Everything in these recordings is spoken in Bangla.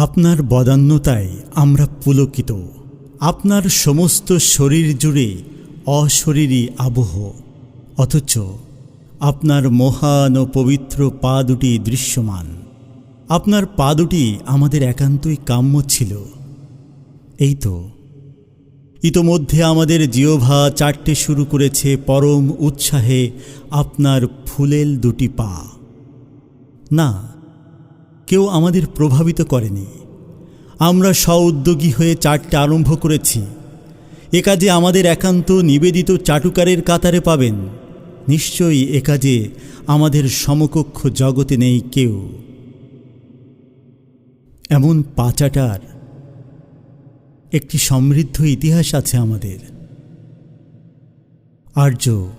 আপনার বদান্যতায় আমরা পুলকিত। আপনার সমস্ত শরীর জুড়ে অশরীরী আবহ। অথচ আপনার মহান ও পবিত্র পা দুটি দৃশ্যমান। আপনার পা দুটি আমাদের একান্তই কাম্য ছিল। এই তো, ইতোমধ্যে আমাদের জিওভা চারটে শুরু করেছে পরম উৎসাহে আপনার ফুলেল দুটি পা। না কেউ আমাদের প্রভাবিত করেনি। আমরা স্বউদ্যোগী হয়ে চারটে আরম্ভ করেছি। এ কাজে আমাদের একান্ত নিবেদিত চাটুকারের কাতারে পাবেন। নিশ্চয়ই এ কাজে আমাদের সমকক্ষ জগতে নেই কেউ। এমন পাচাটার একটি সমৃদ্ধ ইতিহাস আছে আমাদের। আর্য,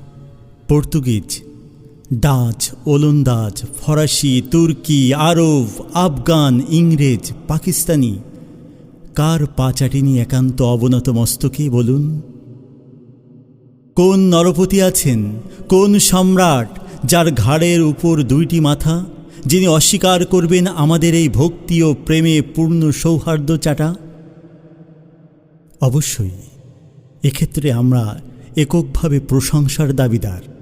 পর্তুগিজ ডাচ, ওলন্দাজ, ফরাসি, তুর্কি, আরব, আফগান, ইংরেজ, পাকিস্তানি। কার পাচাটিনি একান্ত অবনত মস্তকে, বলুন? কোন নরপতি আছেন? কোন সম্রাট যার ঘাড়ের উপর দুইটি মাথা? যিনি অস্বীকার করবেন আমাদের এই ভক্তি ও প্রেমে পূর্ণ সৌহার্দ্য চাটা? অবশ্যই। এক্ষেত্রে আমরা এককভাবে প্রশংসার দাবিদার।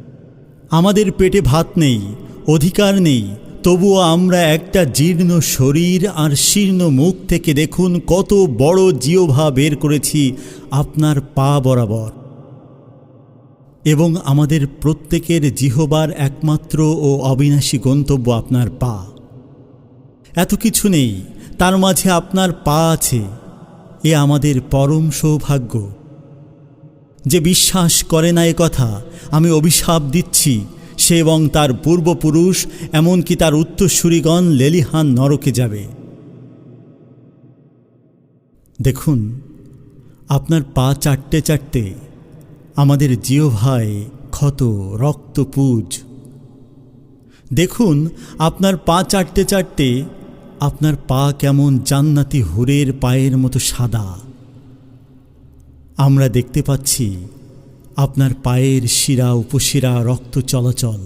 আমাদের পেটে ভাত নেই, অধিকার নেই, তবুও আমরা একটা জীর্ণ শরীর আর শীর্ণ মুখ থেকে দেখুন কত বড় জিওভা বের করেছি আপনার পা বরাবর। এবং আমাদের প্রত্যেকের জিহবার একমাত্র ও অবিনাশী গন্তব্য আপনার পা। এত কিছু নেই, তার মাঝে আপনার পা আছে, এ আমাদের পরম সৌভাগ্য। যে বিশ্বাস করে না এ কথা, আমি অভিশাপ দিচ্ছি। সে এবং তার পূর্বপুরুষ, এমনকি তার উত্তরসূরিগণ লেলিহান নরকে যাবে। দেখুন, আপনার পা চারটে চারটে আমাদের জিওভায় ক্ষত রক্তপুজ দেখুন, আপনার পা চারটে চারটে আপনার পা কেমন জান্নাতি হুরের পায়ের মতো সাদা। আমরা দেখতে পাচ্ছি আপনার পায়ের শিরা উপশিরা রক্ত চলাচল।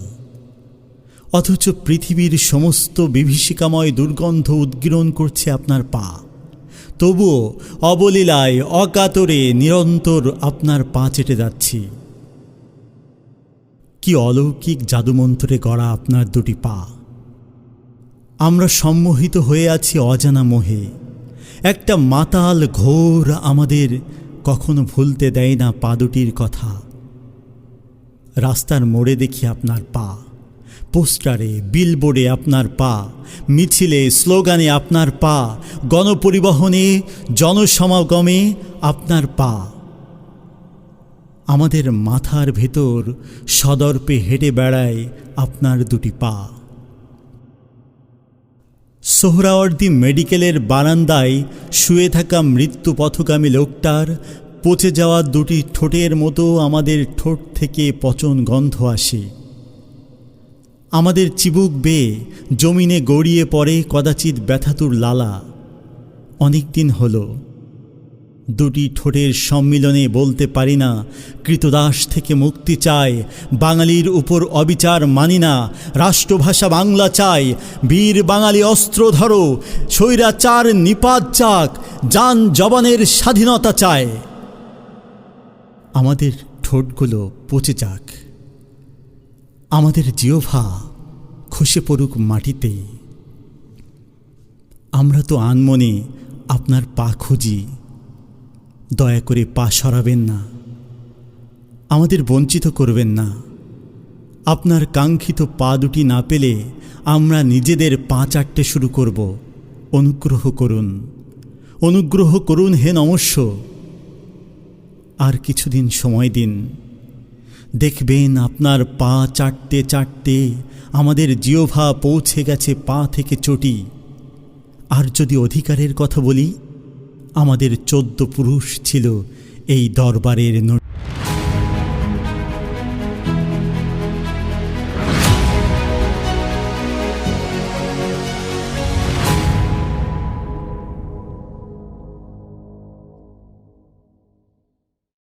অথচ পৃথিবীর সমস্ত বিভীষিকাময় দুর্গন্ধ উদ্গীরণ করছে আপনার পা। তবুও অবলীলায়, অকাতরে নিরন্তর আপনার পা চেটে যাচ্ছি। কি অলৌকিক জাদুমন্ত্রে গড়া আপনার দুটি পা। আমরা সম্মোহিত হয়ে আছি অজানা মোহে। একটা মাতাল ঘোর আমাদের কখনো ভুলতে দেয় না পা দুটির কথা। রাস্তার মোড়ে দেখি আপনার পা। পোস্টারে, বিলবোর্ডে আপনার পা। মিছিলে, স্লোগানে আপনার পা। গণপরিবহনে, জনসমাগমে আপনার পা। আমাদের মাথার ভেতর সদর্পে হেঁটে বেড়ায় আপনার দুটি পা। সোহরাওয়ার্দী মেডিকেলের বারান্দায় শুয়ে থাকা মৃত্যু পথগামী লোকটার পচে যাওয়া দুটি ঠোঁটের মতো আমাদের ঠোঁট থেকে পচন গন্ধ আসে। আমাদের চিবুক বেয়ে জমিনে গড়িয়ে পড়ে কদাচিৎ ব্যথাতুর লালা। অনেকদিন হল। দুটি ঠোঁটের সম্মিলনে বলতে পারি না, কৃতদাস থেকে মুক্তি চায় বাঙালির উপর অবিচার মানি না, রাষ্ট্রভাষা বাংলা চাই, বীর বাঙালি অস্ত্র ধরো, স্বৈরাচার নিপাত চাক যান জবানের স্বাধীনতা চায় আমাদের ঠোঁটগুলো পচে যাক। আমাদের জিওভা খসে পড়ুক মাটিতে। আমরা তো আনমনে আপনার পা খুঁজি। দয়া করে পা সরাবেন না। আমাদের বঞ্চিত করবেন না। আপনার কাঙ্ক্ষিত পা দুটি না পেলে আমরা নিজেদের পা চারটে শুরু করব। অনুগ্রহ করুন। অনুগ্রহ করুন হে নমস্য। আর কিছুদিন সময় দিন। দেখবেন আপনার পা চারটে চারটে আমাদের জিওভা পৌঁছে গেছে পা থেকে চটি। আর যদি অধিকারের কথা বলি আমাদের চোদ্দ পুরুষ ছিল এই দরবারের